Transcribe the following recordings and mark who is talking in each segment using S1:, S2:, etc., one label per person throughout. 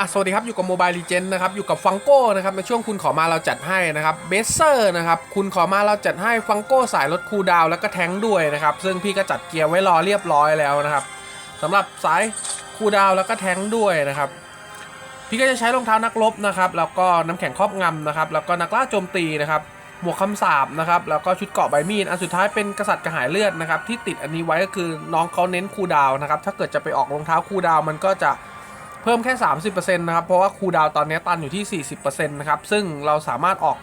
S1: อะสวัสดีครับ อยู่กับโมบายลีเจนนะครับ อยู่กับฟังโก้นะครับ ในช่วงคุณขอมาเราจัดให้นะครับเบสเซอร์นะครับ คุณขอมาเราจัดให้ฟังโก้สายรถคูดาวแล้วก็แทงด้วยนะครับ ซึ่งพี่ก็จัดเกียร์ไว้รอเรียบร้อยแล้วนะครับสำหรับสายคูดาวแล้วก็แทงด้วยนะครับ พี่ก็จะใช้รองเท้านักรบนะครับ แล้วก็น้ำแข็งครอบงำนะครับ แล้วก็นักล่าโจมตีนะครับหมวกคำสาบนะครับ แล้วก็ชุดเกาะใบมีด อันสุดท้ายเป็นกษัตริย์กระหายเลือดนะครับ ที่ติดอันนี้ไว้ก็คือน้องเขาเน้นคูดาวนะครับ ถ้าเกิดจะไปออกรองเท้าคูดาวมันก็จะ เพิ่มแค่ 30%นะครับ เพราะว่าคูดาวตอนนี้ตันอยู่ที่ 40%นะครับ ซึ่งเราสามารถออก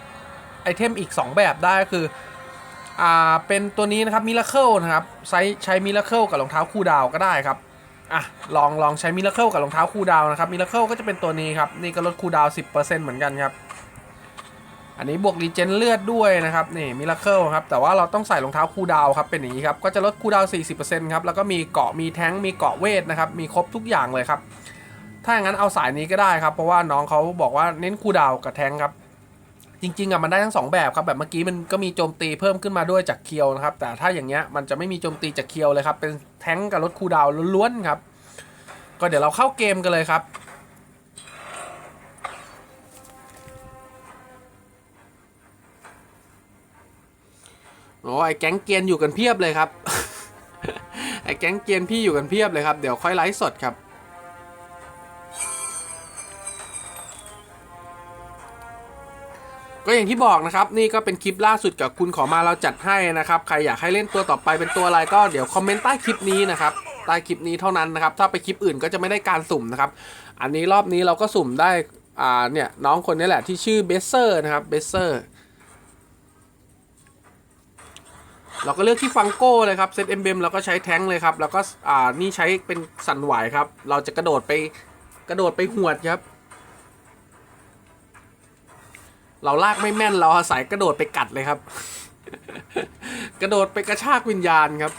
S1: ไอเทมอีก 2 แบบได้ก็คืออ่าเป็นตัวนี้นะครับมิราเคิลนะครับใช้ใช้มิราเคิลกับรองเท้าคูดาวก็ได้ครับอะลองลองใช้มิราเคิลกับรองเท้าคูดาวนะครับมิราเคิลก็จะเป็นตัวนี้ครับ นี่ก็ลดคูดาวน์10%เหมือนกันครับ อันนี้บวกรีเจนเลือดด้วยนะครับนี่มิราเคิลครับแต่ว่าเราต้องใส่รองเท้าคูดาวครับเป็นอย่างนี้ครับก็จะลดคูดาว 40%ครับแล้วก็มีเกาะมีแท้งค์มีเกาะเวทนะครับมีครบทุกอย่างเลยครับ ถ้าอย่างนั้นเอาสายนี้ก็ได้ครับ เพราะว่าน้องเขาบอกว่าเน้นคูดาวกับแทงครับ จริงๆอะมันได้ทั้งสองแบบครับแบบเมื่อกี้มันก็มีโจมตีเพิ่มขึ้นมาด้วยจากเคียวนะครับ แต่ถ้าอย่างเงี้ยมันจะไม่มีโจมตีจากเคียวเลยครับ เป็นแทงกับลดคูดาวล้วนๆครับ ก็เดี๋ยวเราเข้าเกมกันเลยครับโอ้ไอแก๊งเกียนอยู่กันเพียบเลยครับ ไอแก๊งเกียนพี่อยู่กันเพียบเลยครับ เดี๋ยวค่อยไลฟ์สดครับ ก็อย่างที่บอกนะครับ นี่ก็เป็นคลิปล่าสุดกับคุณขอมาเราจัดให้นะครับ ใครอยากให้เล่นตัวต่อไปเป็นตัวอะไรก็เดี๋ยวคอมเมนต์ใต้คลิปนี้นะครับใต้คลิปนี้เท่านั้นนะครับ ถ้าไปคลิปอื่นก็จะไม่ได้การสุ่มนะครับ อันนี้รอบนี้เราก็สุ่มได้อ่าเนี่ยน้องคนนี้แหละที่ชื่อเบสเซอร์นะครับเบสเซอร์เราก็เลือกที่ฟังโก้เลยครับเซตเอ็มเบมเราก็ใช้แท้งเลยครับ แล้วก็อ่านี่ใช้เป็นสันไหวครับ เราจะกระโดดไปกระโดดไปหวดครับ เราลากไม่แม่นเราอาศัยกระโดดไปกัดเลยครับ กระโดดไปกระชากวิญญาณครับ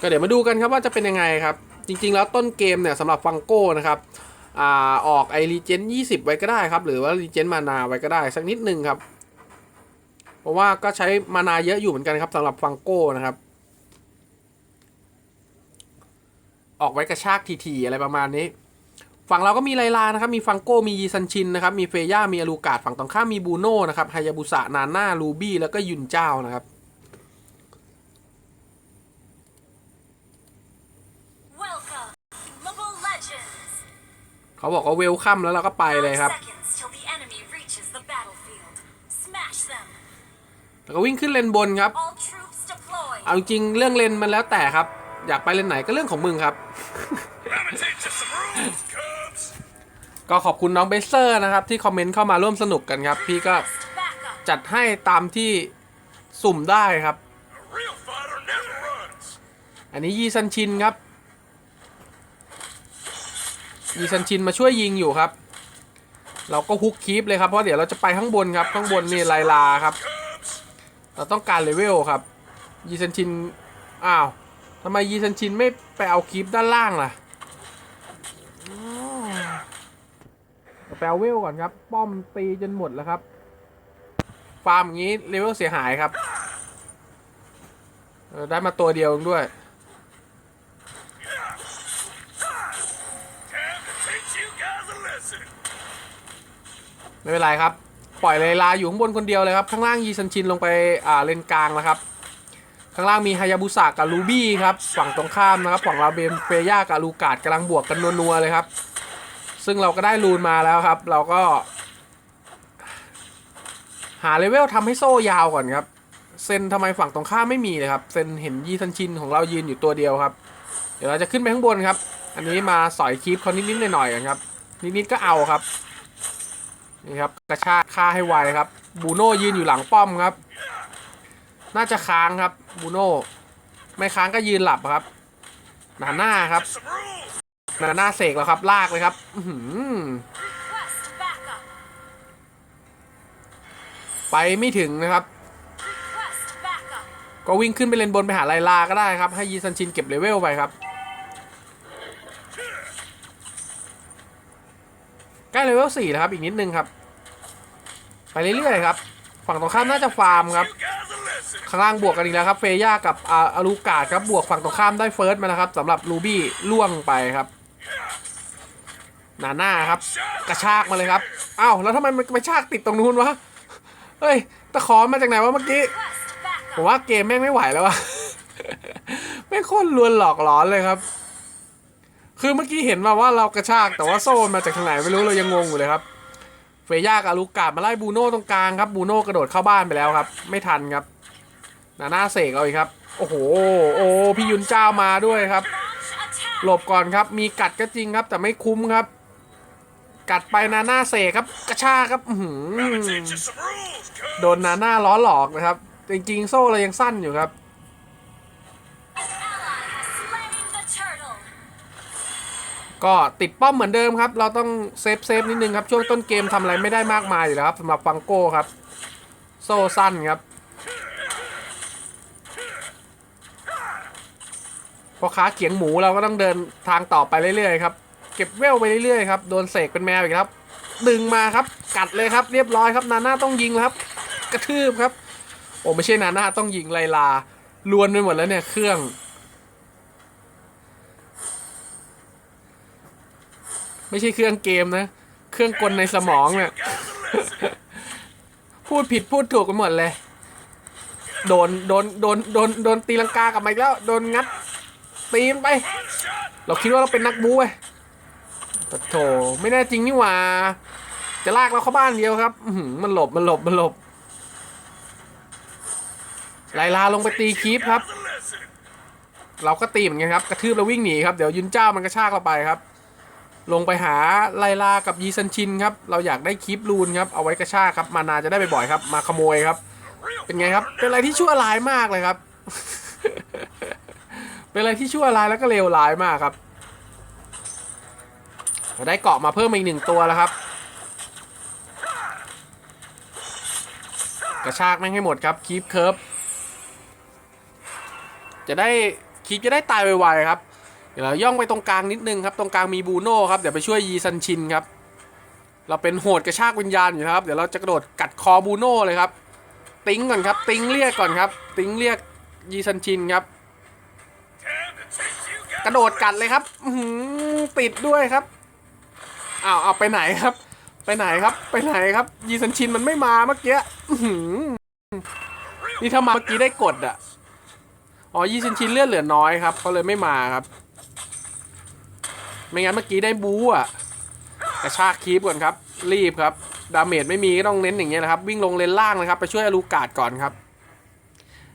S1: ก็เดี๋ยวมาดูกันครับว่าจะเป็นยังไงครับ จริง ๆ แล้วต้นเกมเนี่ยสำหรับฟังโก้นะครับอ่าออกไอรีเจน20ไว้ก็ได้ครับ หรือว่ารีเจนมานาไว้ก็ได้สักนิดนึงครับ เพราะว่าก็ใช้มานาเยอะอยู่เหมือนกันครับสำหรับฟังโก้นะครับ ออกไว้กระชากทีๆอะไรประมาณนี้ ฝั่งเราก็มีไลลานะครับ มีฟังโก้ มียีซันชินนะครับ มีเฟย่า มีอลูกาด ฝั่งตรงข้ามมีบูโน่นะครับ ไฮยาบุสะ นาน่า ลูบี้ แล้วก็ยุนเจ้านะครับ
S2: Welcome,
S1: เขาบอกว่าเวลคัมแล้วเราก็ไปเลยครับ แล้วก็วิ่งขึ้นเลนบนครับ เอาจริงเรื่องเลนมันแล้วแต่ครับ อยากไปเลนไหนก็เรื่องของมึงครับ
S3: Let me teach you some rules, cubs.
S1: ก็ขอบคุณน้องเบสเซอร์นะครับ ที่คอมเมนต์เข้ามาร่วมสนุกกันครับ พี่ก็
S2: Request backup.
S1: จัดให้ตามที่สุ่มได้ครับ
S3: A real fighter never runs.
S1: อันนี้ยีซันชินครับ ยีซันชินมาช่วยยิงอยู่ครับ เราก็ฮุกคีปเลยครับเพราะเดี๋ยวเราจะไปข้างบนครับ ข้างบนนี่ไลลาครับ
S3: Cubs.
S1: เราต้องการเลเวลครับ ยีซันชิน อ้าวทำไมยีซันชินไม่ไปเอาคีปด้านล่างล่ะอ๋อไปเอาเวลก่อนครับ ป้อมตีจนหมดแล้วครับ ฟาร์มอย่างนี้เลเวลเสียหายครับ ได้มาตัวเดียวด้วย ไม่เป็นไรครับ ปล่อยเลยลาอยู่ข้างบนคนเดียวเลยครับ ข้างล่างยีซันชินลงไปอ่าเลนกลางแล้วครับ ข้างล่างมีฮายาบุสะกับลูบี้ครับ ฝั่งตรงข้ามนะครับ ฝั่งเราเบมเฟย่ากับลูกาดกำลังบวกกันนัวๆเลยครับ ซึ่งเราก็ได้รูนมาแล้วครับ เราก็ หาเลเวลทำให้โซ่ยาวก่อนครับ เซนทำไมฝั่งตรงข้ามไม่มีเลยครับ เซนเห็นยีซันชินของเรายืนอยู่ตัวเดียวครับ เดี๋ยวเราจะขึ้นไปข้างบนครับ อันนี้มาสอยคีปเขานิดๆหน่อยๆกันครับ นิดๆก็เอาครับ นี่ครับ กระชากฆ่าให้ไวครับ บูโน่ยืนอยู่หลังป้อมครับ น่าจะค้างครับบูโน่ไม่ค้างก็ยืนหลับครับ หนาหน้าครับ หนาหน้าเสกแล้วครับ ลากเลยครับไปไม่ถึงนะครับ ก็วิ่งขึ้นไปเลนบนไปหาไลลาก็ได้ครับ ให้ยีซันชินเก็บเลเวลไปครับใกล้เลเวลสี่แล้วครับ อีกนิดนึงครับ ไปเรื่อยๆครับ ฝั่งตรงข้ามน่าจะฟาร์มครับ ข้างล่างบวกกันอีกแล้วครับเฟย่ากับอาอารูกาดครับบวกฝั่งตรงข้ามได้เฟิร์สมาแล้วครับสำหรับรูบี้ล่วงไปครับหนาหน่าครับ กระชากมาเลยครับอ้าวแล้วทำไมมันไปชากติดตรงนู้นวะเฮ้ยตะขอมาจากไหนวะเมื่อกี้ผมว่าเกมแม่งไม่ไหวแล้ววะแม่คตรลวนหลอกหลอนเลยครับ คือเมื่อกี้เห็นมาว่าเรากระชากแต่ว่าโซนมาจากทางไหนไม่รู้เรายังงงอยู่เลยครับเฟย่ากับอาลูกาดมาไล่บูโน่ตรงกลางครับบูโน่กระโดดเข้าบ้านไปแล้วครับ ไม่ทันครับ นาน่าเสกเอาอีกครับ โอ้โห โอ้พี่ยุนเจ้ามาด้วยครับ หลบก่อนครับ มีกัดก็จริงครับ แต่ไม่คุ้มครับ กัดไปนาหน่าเสกครับ กระชากครับโดนนาหน่าล้อหลอกนะครับ จริงๆ โซ่เรายังสั้นอยู่ครับก็ติดป้อมเหมือนเดิมครับ เราต้องเซฟเซฟนิดนึงครับ ช่วงต้นเกมทำอะไรไม่ได้มากมายอยู่แล้วครับสำหรับฟังโก้ครับ โซ่สั้นครับ พอค้าเขียงหมูเราก็ต้องเดินทางต่อไปเรื่อยๆครับเก็บเวลไปเรื่อยๆครับโดนเสกเป็นแมวอีกครับ ดึงมาครับกัดเลยครับ เรียบร้อยครับนาน่าต้องยิงครับ กระทืบครับ โอ้ไม่ใช่นาน่าต้องยิงไลลาลวนไปหมดแล้วเนี่ยเครื่องไม่ใช่เครื่องเกมนะ เครื่องกลในสมองเนี่ย พูดผิดพูดถูกกันหมดเลย โดน โดน โดน โดน โดนตีลังกากับมาอีกแล้ว โดนงัด ตีนไป เราคิดว่าเราเป็นนักบู๊ไงแต่โถไม่แน่จริงนี่หว่า จะลากเราเข้าบ้านเดียวครับมันหลบมันหลบมันหลบไลลาลงไปตีคีปครับ เราก็ตีเหมือนกันครับ กระทืบแล้ววิ่งหนีครับ เดี๋ยวยุนเจ้ามันกระชากเราไปครับ ลงไปหาไลลากับยีซันชินครับ เราอยากได้คลิปรูนครับ เอาไว้กระชากครับ มานาจะได้บ่อยๆครับ มาขโมยครับ เป็นไงครับ เป็นอะไรที่ชั่วร้ายมากเลยครับ เป็นอะไรที่ชั่วร้ายแล้วก็เลวร้ายมากครับ ได้เกาะมาเพิ่มอีกหนึ่งตัวแล้วครับ กระชากแม่งให้หมดครับคีปเคิร์ฟจะได้คีปจะได้ตายไวๆครับเดี๋ยวเราย่องไปตรงกลางนิดนึงครับ ตรงกลางมีบูโน่ครับเดี๋ยวไปช่วยยีซันชินครับ เราเป็นโหดกระชากวิญญาณอยู่นะครับ เดี๋ยวเราจะกระโดดกัดคอบูโน่เลยครับ ติ้งก่อนครับ ติ้งเรียกก่อนครับ ติ้งเรียกยีซันชินครับ กระโดดกัดเลยครับหือติดด้วยครับอ้าวเอาไปไหนครับ ไปไหนครับ ไปไหนครับ ยีซันชินมันไม่มาเมื่อกี้นี่ถ้ามาเมื่อกี้ได้กดอะอ๋อยีซันชินเลือดเหลือน้อยครับเขาเลยไม่มาครับ ไม่งั้นเมื่อกี้ได้บู๊อะกระชากคีบก่อนครับ รีบครับ ดาเมจไม่มีก็ต้องเน้นอย่างเงี้ยนะครับ วิ่งลงเลนล่างนะครับ ไปช่วยอลูกาดก่อนครับ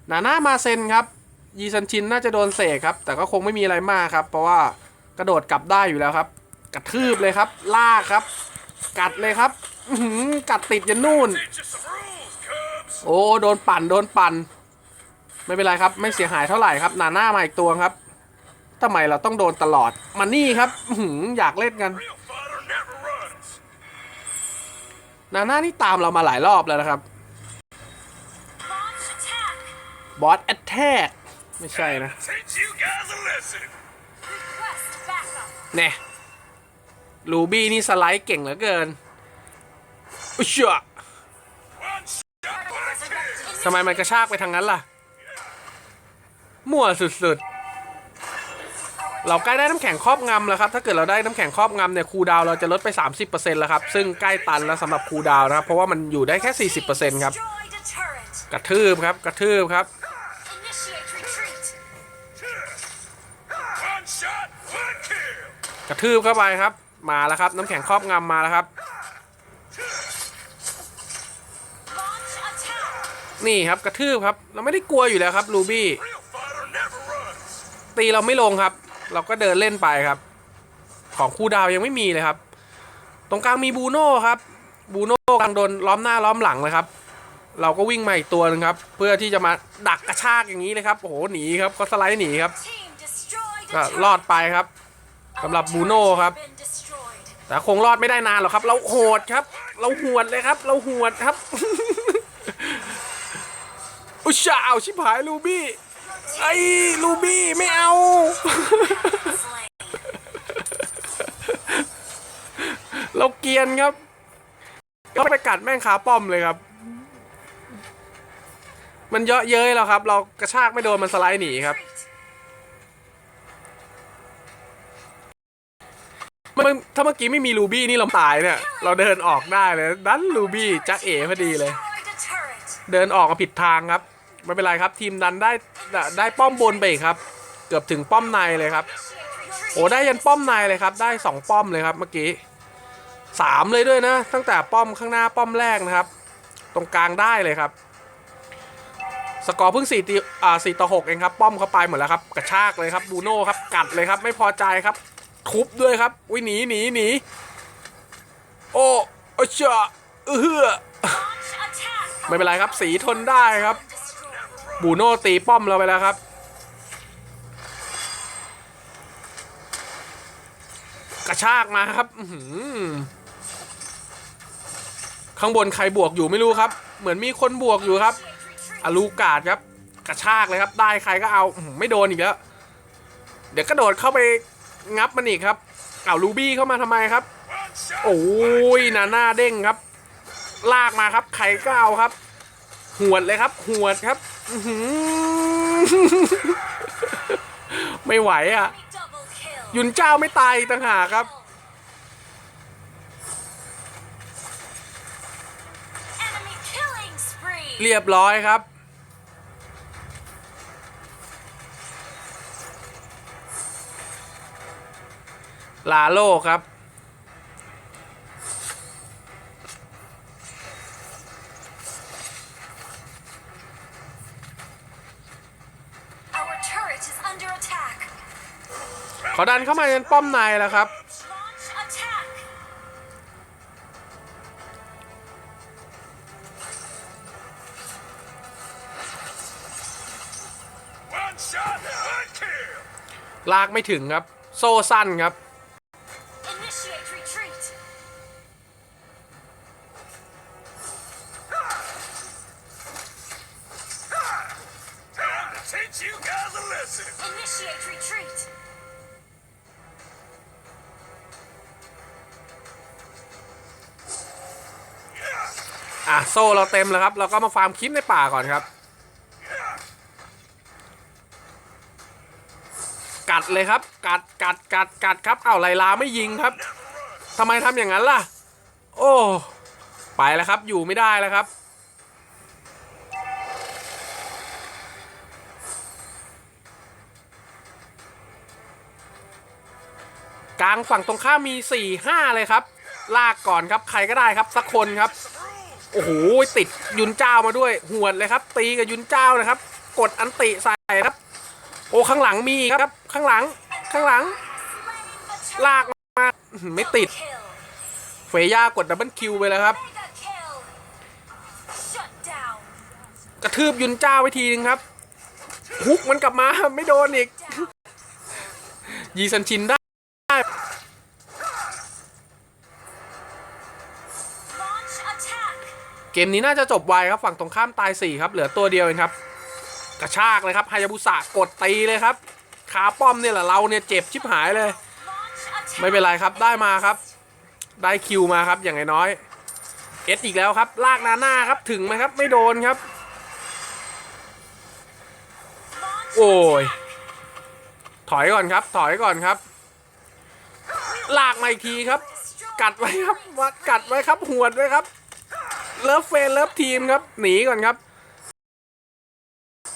S1: นาน่ามาเซนครับ ยีซันชินน่าจะโดนเสกครับ แต่ก็คงไม่มีอะไรมากครับ เพราะว่ากระโดดกลับได้อยู่แล้วครับ กระทืบเลยครับ ลากครับ กัดเลยครับอื้อหือกัดติดยันนู่น
S3: teach you some rules, cubs.
S1: โอ้โดนปั่นโดนปั่น ไม่เป็นไรครับ ไม่เสียหายเท่าไหร่ครับนาน่ามาอีกตัวครับทำไมเราต้องโดนตลอดมานี่ครับอื้อหืออยากเล่นกัน
S3: Real fighter never runs.
S1: นาน่านี่ตามเรามาหลายรอบแล้วนะครับ
S2: Launch attack.
S1: บอสแอตแทก ไม่ใช่นะ
S3: Teach you guys a lesson.
S2: Request backup.
S1: แน่ลูบี้นี่สไลด์เก่งเหลือเกินอุ๊ยเชื่อ
S3: One shot, one kill.
S1: ทำไมมันกระชากไปทางนั้นล่ะ มั่วสุดๆ เราใกล้ได้น้ำแข็งครอบงำแล้วครับ ถ้าเกิดเราได้น้ำแข็งครอบงำเนี่ยคูลดาวน์เราจะลดไป 30%แล้วครับ ซึ่งใกล้ตันแล้วสำหรับคูลดาวน์นะครับ เพราะว่ามันอยู่ได้แค่ 40%ครับ
S2: Destroyed a turret.
S1: กระทืบครับ กระทืบครับ ระทืบเข้าไปครับ มาแล้วครับ น้ำแข็งครอบงำมาแล้วครับ นี่ครับกระทืบครับ เราไม่ได้กลัวอยู่แล้วครับลูบี้ตีเราไม่ลงครับ เราก็เดินเล่นไปครับ ของคูลดาวยังไม่มีเลยครับ ตรงกลางมีบูโน่ครับบูโน่กำลังโดนล้อมหน้าล้อมหลังเลยครับ เราก็วิ่งมาอีกตัวหนึงครับ เพื่อที่จะมาดักกระชากอย่างนี้เลยครับโอ้โหหนีครับก็สไลด์หนีครับก็รอดไปครับ สำหรับบูโน่ครับ แต่คงรอดไม่ได้นานหรอกครับ เราโหดครับ เราหวดเลยครับ เราหวดครับ อุชาเอาชิบหายลูบี้ไอ้ลูบี้ไม่เอา เราเกียนครับเราไปกัดแม่งขาป้อมเลยครับ มันเยอะเย้ยแล้วครับ เรากระชากไม่โดนมันสไลด์หนีครับ มันถ้าเมื่อกี้ไม่มีรูบี้นี่เราตายเนี่ย เราเดินออกได้เลยดันรูบี้จะเอ๋พอดีเลย เดินออกมาผิดทางครับ ไม่เป็นไรครับ ทีมดันได้ได้ป้อมบนไปอีกครับ เกือบถึงป้อมในเลยครับ โอ้ได้ยันป้อมในเลยครับ ได้สองป้อมเลยครับเมื่อกี้สามเลยด้วยนะ ตั้งแต่ป้อมข้างหน้าป้อมแรกนะครับ ตรงกลางได้เลยครับ สกอร์เพิ่งสี่ตีอ่าสี่ต่อหกเองครับ ป้อมเข้าไปหมดแล้วครับ กระชากเลยครับบูโน่ครับกัดเลยครับ ไม่พอใจครับ ทุบด้วยครับอุ้ยหนีหนีหนีโอ้โอเชื่อเออไม่เป็นไรครับ สีทนได้ครับ บูโน่ตีป้อมเราไปแล้วครับ กระชากมาครับข้างบนใครบวกอยู่ไม่รู้ครับ เหมือนมีคนบวกอยู่ครับอลูกาดครับ กระชากเลยครับ ได้ใครก็เอาไม่โดนอีกแล้ว เดี๋ยวกระโดดเข้าไป งับมันอีกครับเอาลูบี้เข้ามาทำไมครับ
S3: One shot.
S1: โอ้ยหนาหน้าเด้งครับ ลากมาครับใครก็เอาครับ หวดเลยครับ หวดครับอื้อหือไม่ไหวอะ
S2: Enemy double kill.
S1: ยุนเจ้าไม่ตายอีกต่างหากครับ
S2: Enemy killing spree.
S1: เรียบร้อยครับ ลาโลครับ
S2: Our turret is under attack.
S1: เขาดันเข้ามาในป้อมในแล้วครับ
S2: Launch attack.
S3: One shot. One kill.
S1: ลากไม่ถึงครับ โซ่สั้นครับ
S2: Initiate retreat.
S1: อะโซ่เราเต็มแล้วครับ เราก็มาฟาร์มคลิปในป่าก่อนครับ กัดเลยครับ กัดกัดกัดกัดครับ เอ้าไลลาไม่ยิงครับทำไมทำอย่างนั้นล่ะ โอ้ ไปแล้วครับ อยู่ไม่ได้แล้วครับ กลางฝั่งตรงข้ามมี4ี่ห้าเลยครับ ลากก่อนครับใครก็ได้ครับสักคนครับโอ้โหติดยุนเจ้ามาด้วยหวดเลยครับ ตีกับยุนเจ้านะครับ กดอันติใส่ครับ โอ้ข้างหลังมีครับ ข้างหลังข้างหลัง ลากมาไม่ติด เฟย่ากดดับเบิลคิวไปแล้วครับ กระทืบยุนเจ้าไว้ทีนึงครับฮุกมันกลับมาไม่โดนอีกยีซันชินได้ เกมนี้น่าจะจบไวครับฝั่งตรงข้ามตาย 4 ครับ เหลือตัวเดียวเองครับ กระชากเลยครับฮายาบุสะกดตีเลยครับขาป้อมเนี่ยแหละเราเนี่ยเจ็บชิบหายเลย ไม่เป็นไรครับได้มาครับ ได้คิวมาครับอย่างน้อยเอสอีกแล้วครับ ลากหนาหน้าครับถึงไหมครับ ไม่โดนครับ โอ้ย ถอยก่อนครับ ถอยก่อนครับ ลากมาอีกทีครับ กัดไว้ครับวัดกัดไว้ครับหวดไว้ครับ เลิฟเฟนเลิฟทีมครับ หนีก่อนครับ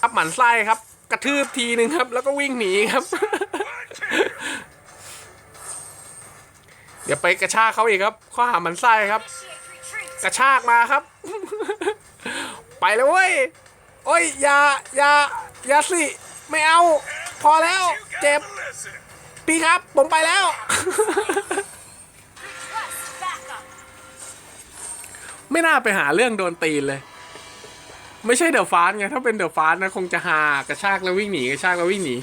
S1: ครับหมันไส้ครับ กระทืบทีหนึ่งครับ แล้วก็วิ่งหนีครับ เดี๋ยวไปกระชากเขาอีกครับ ข้อหาหมันไส้ครับ กระชากมาครับ ไปเลยเว้ยโอ้ยอย่าอย่าอย่าสิไม่เอา พอแล้ว เจ็บ
S3: a lesson.
S1: พี่ครับ ผมไปแล้ว ไม่น่าไปหาเรื่องโดนตีนเลย ไม่ใช่เดอะฟาสไง ถ้าเป็นเดอะฟาสนะคงจะหากระชากแล้ววิ่งหนีกระชากแล้ววิ่งหนี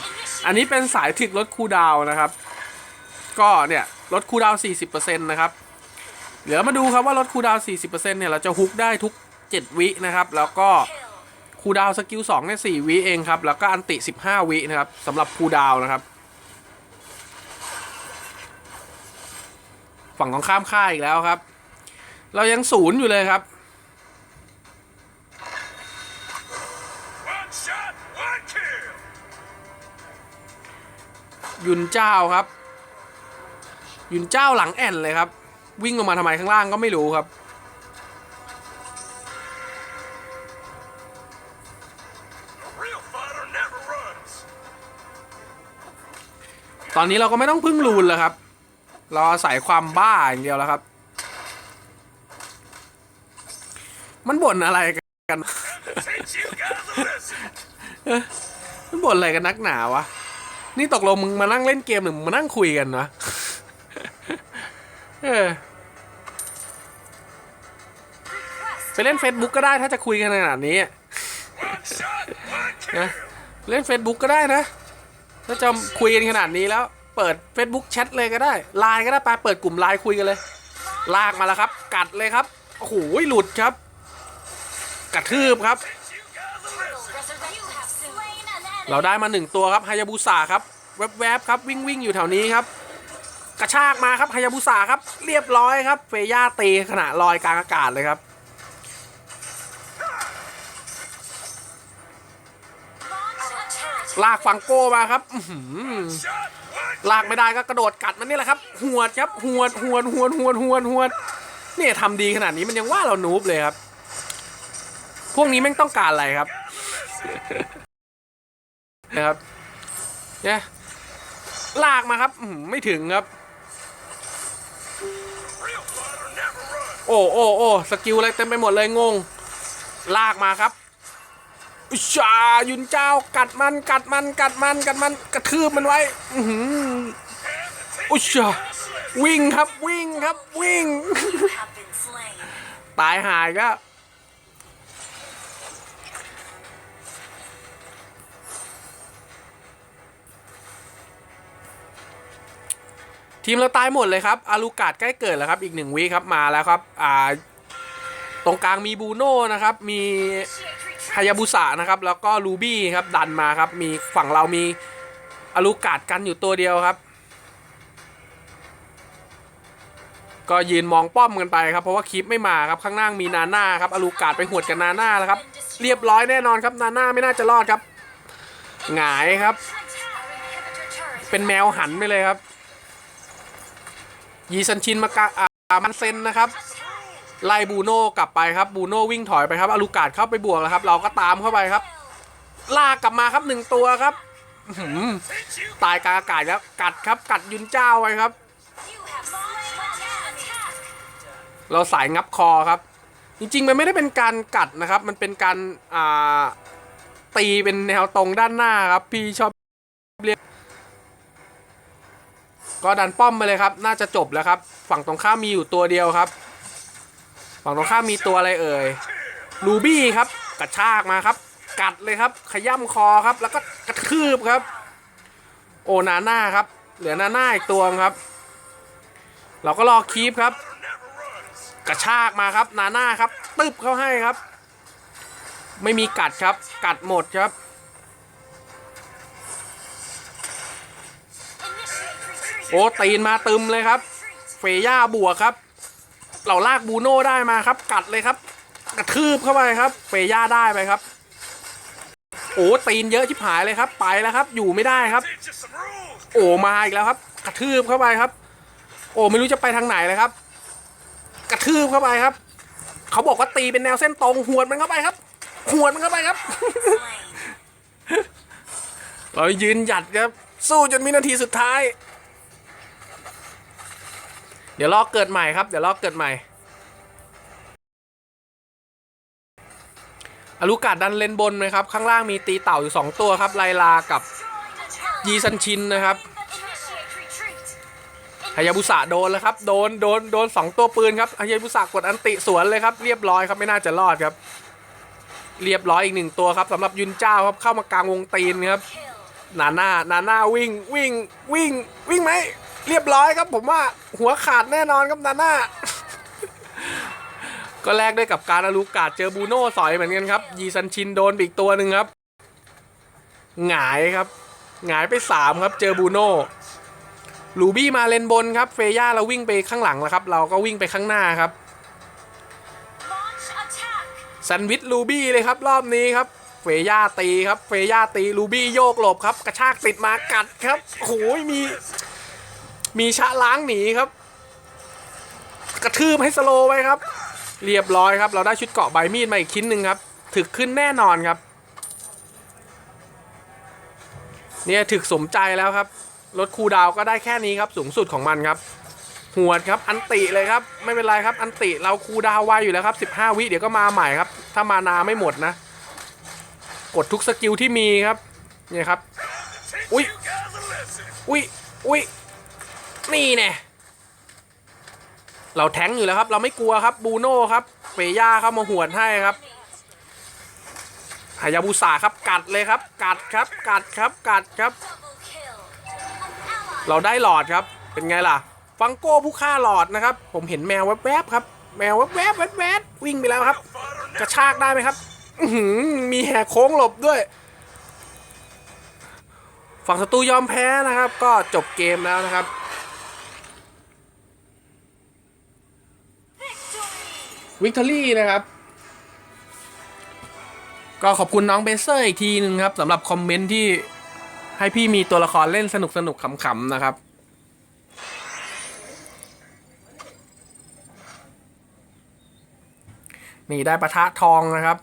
S1: อันนี้เป็นสายถึกลดคูดาวนะครับ ก็เนี่ยลดคูดาวน์40%นะครับ เดี๋ยวมาดูครับว่าลดคูดาวน์40%เนี่ยเราจะฮุกได้ทุก 7 วินะครับ แล้วก็คูดาวสกิล2เนี่ย4วิเองครับ แล้วก็อันติ 15 วินะครับสำหรับคูดาวน์นะครับ ฝั่งของข้ามค่ายอีกแล้วครับ เรายังศูนย์อยู่เลยครับ ยุนเจ้าครับ ยุนเจ้าหลังแอนเลยครับ วิ่งลงมาทำไมข้างล่างก็ไม่รู้ครับตอนนี้เราก็ไม่ต้องพึ่งรูนแล้วครับ เราอาศัยความบ้าอย่างเดียวแล้วครับ มันบ่นอะไรกัน มันบ่นอะไรกันนักหนาวะ นี่ตกลงมึงมานั่งเล่นเกมหรือมึงมานั่งคุยกันวะเออไปเล่น Facebook ก็ได้ถ้าจะคุยกันขนาดนี้นะเล่น Facebook ก็ได้นะ ถ้าจะคุยกันขนาดนี้แล้ว เปิด Facebook แชทเลยก็ได้ไลน์ก็ได้ไปเปิดกลุ่มไลน์คุยกันเลย ลากมาแล้วครับ กัดเลยครับโอ้โหหลุดครับ กระทืบครับ เราได้มาหนึ่งตัวครับฮายาบุสะครับแวบๆครับวิ่งวิ่งอยู่แถวนี้ครับ กระชากมาครับฮายาบุสะครับ เรียบร้อยครับเฟย่าตีขณะลอยกลางอากาศเลยครับลากฟังโก้มาครับลากไม่ได้ก็กระโดดกัดมันนี่แหละครับ หวดครับหวดหวดหวดหวดหวดหวดเนี่ยทำดีขนาดนี้มันยังว่าเรานูบเลยครับ พวกนี้แม่งต้องการอะไรครับนะครับเนี่ยลากมาครับไม่ถึงครับ โอ้โอ้โอ้สกิลอะไรเต็มไปหมดเลยงง ลากมาครับอุชายุนเจ้ากัดมันกัดมันกัดมันกัดมันกระทืบมันไว้ อือหืออุชาวิ่งครับวิ่งครับวิ่ง ตายหายก็ ทีมเราตายหมดเลยครับอารูกาดใกล้เกิดแล้วครับ อีกหนึ่งวีครับมาแล้วครับอ่าตรงกลางมีบูโน่นะครับมีฮายาบุสะนะครับแล้วก็ลูบี้ครับดันมาครับมีฝั่งเรามีอารูกาดกันอยู่ตัวเดียวครับ ก็ยืนมองป้อมกันไปครับเพราะว่าคลิปไม่มาครับข้างล่างมีนาน่าครับอารูกาดไปหวดกับนาน่าแล้วครับเรียบร้อยแน่นอนครับนาน่าไม่น่าจะรอดครับหงายครับ เป็นแมวหันไปเลยครับ ยีซันชินมากะอามันเซนนะครับ ไล่บูโน่กลับไปครับบูโน่วิ่งถอยไปครับอารูกาดเข้าไปบวกแล้วครับ เราก็ตามเข้าไปครับ ลากกลับมาครับหนึ่งตัวครับตายกลางอากาศแล้วกัดครับ กัดยุนเจ้าไว้ครับ เราสายงับคอครับ จริงๆ มันไม่ได้เป็นการกัดนะครับ มันเป็นการอ่าตีเป็นแนวตรงด้านหน้าครับ พี่ชอบ ก็ดันป้อมไปเลยครับ น่าจะจบแล้วครับ ฝั่งตรงข้ามมีอยู่ตัวเดียวครับ ฝั่งตรงข้ามมีตัวอะไรเอ่ยลูบี้ครับกระชากมาครับ กัดเลยครับ ขย่ำคอครับ แล้วก็กระทืบครับ โอนาน่าครับ เหลือนาน่าอีกตัวครับ เราก็รอคีปครับ กระชากมาครับ นาน่าครับตึบเข้าให้ครับ ไม่มีกัดครับ กัดหมดครับ อ้ตีนมาตึมเลยครับ เฟย่าบวกครับ เราลากบูโน่ได้มาครับ กัดเลยครับ กระทืบเข้าไปครับ เฟย่าได้ไปครับ โอ้ตีนเยอะชิบหายเลยครับ ไปแล้วครับ อยู่ไม่ได้ครับ โอ้มาอีกแล้วครับ กระทืบเข้าไปครับ โอ้ไม่รู้จะไปทางไหนเลยครับ กระทืบเข้าไปครับ เขาบอกว่าตีเป็นแนวเส้นตรงหวดมันเข้าไปครับหวดมันเข้าไปครับ เรายืนหยัดครับ สู้จนวินาทีสุดท้าย เดี๋ยวรอกเกิดใหม่ครับ เดี๋ยวรอกเกิดใหม่อลูกาดดันเลนบนนะครับ ข้างล่างมีตีเต่าอยู่ 2 ตัวครับ ไลลากับยีซันชินนะครับฮายาบุสะโดนแล้วครับ โดน โดน โดนสองตัวปืนครับฮายาบุสะกดอันติสวนเลยครับ เรียบร้อยครับ ไม่น่าจะรอดครับ เรียบร้อยอีกหนึ่งตัวครับสำหรับยุนเจ้าครับ เข้ามากลางวงตีนครับ นาน่า นาน่าวิ่ง วิ่ง วิ่ง วิ่งไหม เรียบร้อยครับผมว่าหัวขาดแน่นอนครับนาน่าก็แลกด้วยกับการอารูกาดเจอบูโน่สอยเหมือนกันครับ ยีซันชินโดนอีกตัวหนึ่งครับ หงายครับ หงายไปสามครับ เจอบูโน่ลูบี้มาเลนบนครับ เฟย่าเราวิ่งไปข้างหลังแล้วครับ เราก็วิ่งไปข้างหน้าครับ
S2: Launch attack.
S1: แซนวิชลูบี้เลยครับ รอบนี้ครับ เฟย่าตีครับ เฟย่าตีลูบี้โยกหลบครับ กระชากติดมากัดครับโอ้ยมี มีชะล้างหนีครับ กระทืบให้สโลไว้ครับ เรียบร้อยครับ เราได้ชุดเกาะใบมีดมาอีกชิ้นหนึ่งครับ ถึกขึ้นแน่นอนครับ เนี่ยถึกสมใจแล้วครับรถคูดาวก็ได้แค่นี้ครับสูงสุดของมันครับ หวดครับอันติเลยครับ ไม่เป็นไรครับอันติเราคูดาวไวอยู่แล้วครับ 15 วิเดี๋ยวก็มาใหม่ครับ ถ้ามานาไม่หมดนะ กดทุกสกิลที่มีครับ เนี่ยครับ
S3: Teach
S1: Ui.
S3: you guys a lesson.
S1: อุ้ยอุ้ย นี่แน่เราแทงอยู่แล้วครับ เราไม่กลัวครับบูโน่ครับเฟย่าเข้ามาหวดให้ครับฮายาบุสาครับกัดเลยครับ กัดครับ กัดครับ กัดครับ เราได้หลอดครับ เป็นไงล่ะ ฟังโก้ผู้ฆ่าหลอดนะครับ ผมเห็นแมวแวบๆครับ แมวแวบๆแวบๆวิ่งไปแล้วครับ กระชากได้ไหมครับมีแหกโค้งหลบด้วย ฝั่งศัตรูยอมแพ้นะครับ ก็จบเกมแล้วนะครับ วิกตอรี่นะครับ ก็ขอบคุณน้องเบเซอร์อีกทีหนึ่งครับสำหรับคอมเมนต์ที่ให้พี่มีตัวละครเล่นสนุกสนุกขำๆนะครับ นี่ได้ประทะทองนะครับ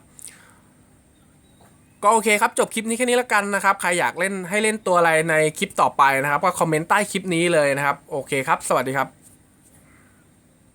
S1: ก็โอเคครับจบคลิปนี้แค่นี้แล้วกันนะครับ ใครอยากเล่นให้เล่นตัวอะไรในคลิปต่อไปนะครับ ก็คอมเมนต์ใต้คลิปนี้เลยนะครับ โอเคครับ สวัสดีครับ